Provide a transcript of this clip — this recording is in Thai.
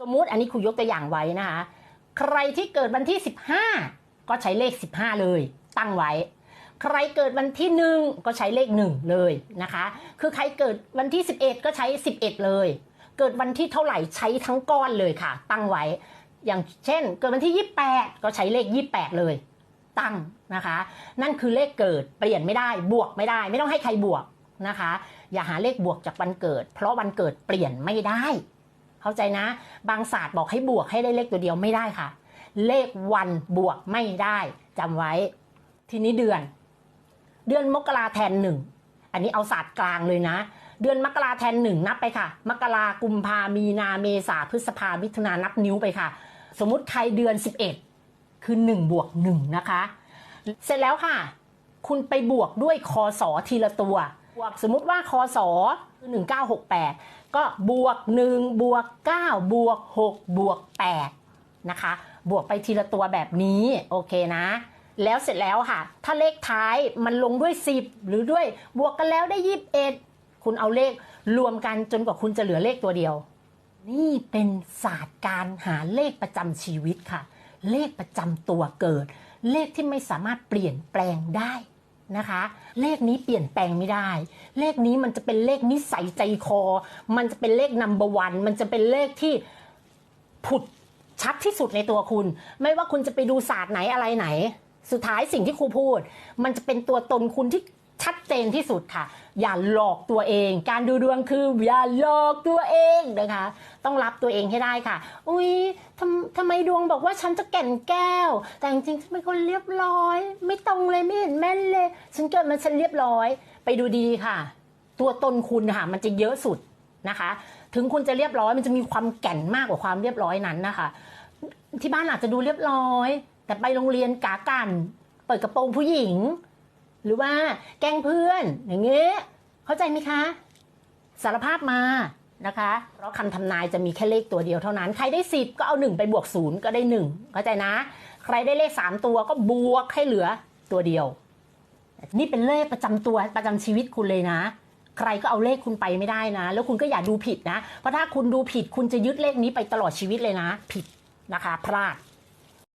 สมมุติอันนี้ครูยกตัวอย่างไว้นะคะ ใครที่เกิดวันที่ 15 ก็ใช้เลข 15 เลย ตั้งไว้ ใครเกิดวันที่หนึ่งก็ใช้เลขหนึ่งเลยนะคะ คือใครเกิดวันที่ 11 ก็ใช้ 11 เลย เกิดวันที่เท่าไหร่ใช้ทั้งก้อนเลยค่ะ ตั้งไว้ อย่างเช่น เกิดวันที่ 28 ก็ใช้เลข 28 เลย ตั้งนะคะ นั่นคือเลขเกิดเปลี่ยนไม่ได้บวกไม่ได้ ไม่ต้องให้ใครบวกนะคะ อย่าหาเลขบวกจากวันเกิด เพราะวันเกิดเปลี่ยนไม่ได้ เข้าใจนะ บางศาสตร์บอกให้บวกให้ได้เลขตัวเดียวไม่ได้ค่ะ เลขวันบวกไม่ได้จำไว้ ทีนี้เดือน เดือนมกราแทนหนึ่งอันนี้เอาศาสตร์กลางเลยนะ เดือนมกราแทนหนึ่งนับไปค่ะ มกรากุมภามีนาเมษาพฤษภามิถุนานับนิ้วไปค่ะ สมมุติใครเดือน 11 คือ1บวก1นะคะ เสร็จแล้วค่ะ คุณไปบวกด้วยคอสอทีละตัว วกสมมุติว่าคอสอคือ1968 ก็บวก 1 บวก 9 บวก 6 บวก 8 นะคะ บวกไปทีละตัวแบบนี้โอเคนะ แล้วเสร็จแล้วค่ะ ถ้าเลขท้ายมันลงด้วย 10 หรือด้วยบวกกันแล้วได้ 21 คุณเอาเลขรวมกันจนกว่าคุณจะเหลือเลขตัวเดียว นี่เป็นศาสตร์การหาเลขประจำชีวิตค่ะ เลขประจำตัวเกิด เลขที่ไม่สามารถเปลี่ยนแปลงได้ นะคะ เลขนี้เปลี่ยนแปลงไม่ได้ เลขนี้มันจะเป็นเลขนิสัยใจคอ มันจะเป็นเลขนัมเบอร์วันมันจะเป็นเลขที่ผุดชัดที่สุดในตัวคุณ ไม่ว่าคุณจะไปดูศาสตร์ไหนอะไรไหน สุดท้ายสิ่งที่ครูพูด มันจะเป็นตัวตนคุณที่ ชัดเจนที่สุดค่ะ อย่าหลอกตัวเอง การดูดวงคืออย่าหลอกตัวเองนะคะ ต้องรับตัวเองให้ได้ค่ะ อุ้ยทำทำไมดวงบอกว่าฉันจะแก่นแก้ว แต่จริงๆฉันเป็นคนเรียบร้อย ไม่ตรงเลยไม่เห็นแม่นเลย ฉันเกิดมาฉันเรียบร้อย ไปดูดีๆค่ะ ตัวตนคุณค่ะมันจะเยอะสุดนะคะ ถึงคุณจะเรียบร้อยมันจะมีความแก่นมากกว่าความเรียบร้อยนั้นนะคะ ที่บ้านอาจจะดูเรียบร้อย แต่ไปโรงเรียนกากัน เปิดกระโปรงผู้หญิง หรือว่าแกล้งเพื่อนอย่างเงี้ยเข้าใจไหมคะ สารภาพมานะคะ เพราะคำทำนายจะมีแค่เลขตัวเดียวเท่านั้น ใครได้สิบก็เอาหนึ่งไปบวกศูนย์ก็ได้หนึ่งเข้าใจนะ ใครได้เลขสามตัวก็บวกให้เหลือตัวเดียว นี่เป็นเลขประจำตัวประจำชีวิตคุณเลยนะ ใครก็เอาเลขคุณไปไม่ได้นะ แล้วคุณก็อย่าดูผิดนะ เพราะถ้าคุณดูผิดคุณจะยึดเลขนี้ไปตลอดชีวิตเลยนะ ผิดนะคะ พลาด